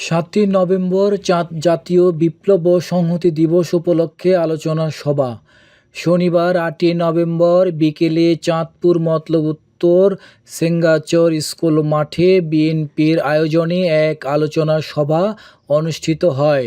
সাতই নভেম্বর চাঁদ জাতীয় বিপ্লব সংহতি দিবস উপলক্ষে আলোচনা সভা। শনিবার আটই নভেম্বর বিকেলে চাঁদপুর মতলব উত্তর সেঙ্গাচর স্কুল মাঠে বিএনপির আয়োজনে এক আলোচনা সভা অনুষ্ঠিত হয়।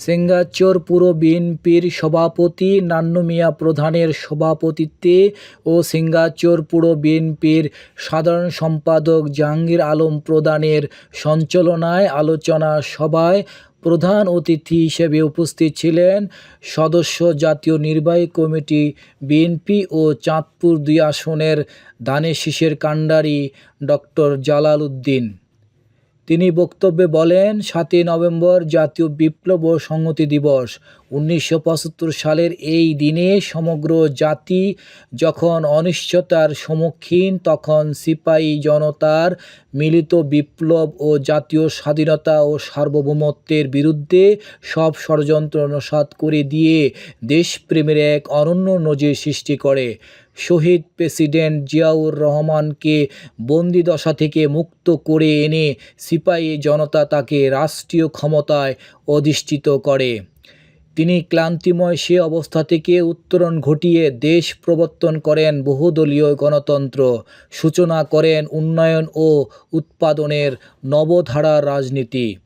সেঙ্গাচর পুর বিএনপির সভাপতি, নান্নু মিয়া প্রধানের সভাপতিত্বে ও সিঙ্গাচর পুর বিএনপির সাধারণ সম্পাদক জাহাঙ্গীর আলম প্রধানের সঞ্চালনায় আলোচনা সভায় প্রধান অতিথি হিসেবে উপস্থিত ছিলেন সদস্য জাতীয় নির্বাহী কমিটি বিএনপি ও চাঁদপুর দুই আসনের ধানের শীষের কাণ্ডারি ডক্টর জালাল উদ্দিন। তিনি বক্তব্যে বলেন, সাতই নভেম্বর জাতীয় বিপ্লব ও সংহতি দিবস। উনিশশো পঁচাত্তর সালের এই দিনে সমগ্র জাতি যখন অনিশ্চয়তার সম্মুখীন, তখন সিপাহী জনতার মিলিত বিপ্লব ও জাতীয় স্বাধীনতা ও সার্বভৌমত্বের বিরুদ্ধে সব ষড়যন্ত্র নস্যাৎ করে দিয়ে দেশপ্রেমের এক অনন্য নজির সৃষ্টি করে। শহীদ প্রেসিডেন্ট জিয়াউর রহমানকে বন্দিদশা থেকে মুক্ত করে এনে সিপাহী জনতা তাকে রাষ্ট্রীয় ক্ষমতায় অধিষ্ঠিত করে। তিনি ক্লান্তিময় সে অবস্থা থেকে উত্তরণ ঘটিয়ে দেশ প্রবর্তন করেন বহুদলীয় গণতন্ত্র, সূচনা করেন উন্নয়ন ও উৎপাদনের নবধারার রাজনীতি।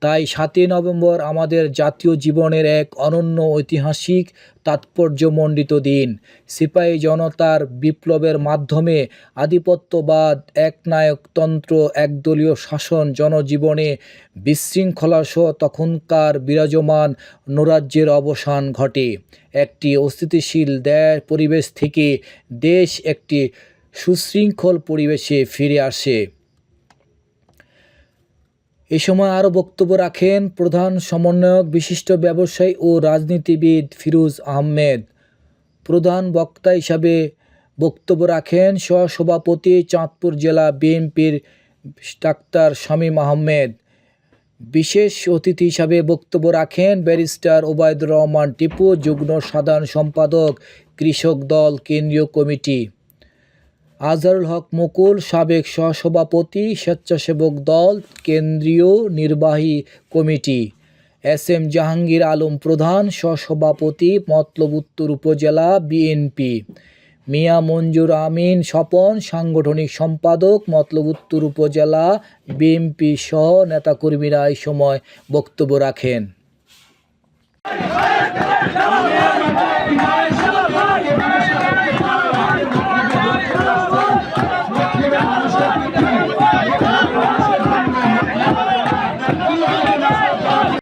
তাই সাতই নভেম্বর আমাদের জাতীয় জীবনের এক অনন্য ঐতিহাসিক তাৎপর্যমণ্ডিত দিন। সিপাহী জনতার বিপ্লবের মাধ্যমে আধিপত্যবাদ, একনায়কতন্ত্র, একদলীয় শাসন, জনজীবনে বিশৃঙ্খলাসহ তখনকার বিরাজমান নৈরাজ্যের অবসান ঘটে। একটি অস্থিতিশীল দেয় পরিবেশ থেকে দেশ একটি সুশৃঙ্খল পরিবেশে ফিরে আসে। এ সময় আরও বক্তব্য রাখেন প্রধান সমন্বয়ক, বিশিষ্ট ব্যবসায়ী ও রাজনীতিবিদ ফিরোজ আহমেদ। প্রধান বক্তা হিসাবে বক্তব্য রাখেন সহসভাপতি চাঁদপুর জেলা বিএনপির ডাক্তার শামীম আহমেদ। বিশেষ অতিথি হিসাবে বক্তব্য রাখেন ব্যারিস্টার ওবায়দুর রহমান টিপু, যুগ্ম সাধারণ সম্পাদক, কৃষক দল, কেন্দ্রীয় কমিটি। আজহারুল হক মুকুল, সাবেক সহসভাপতি, স্বেচ্ছাসেবক দল, কেন্দ্রীয় নির্বাহী committee. S M Jahangir Alam প্রধান, সহসভাপতি, মতলব উত্তর উপজেলা, বিএনপি। মিয়া মঞ্জুর আমিন স্বপন, সাংগঠনিক সম্পাদক, মতলব উত্তর উপজেলা, বিএনপি সহ নেতাকর্মীরা এই সময় বক্তব্য রাখেন।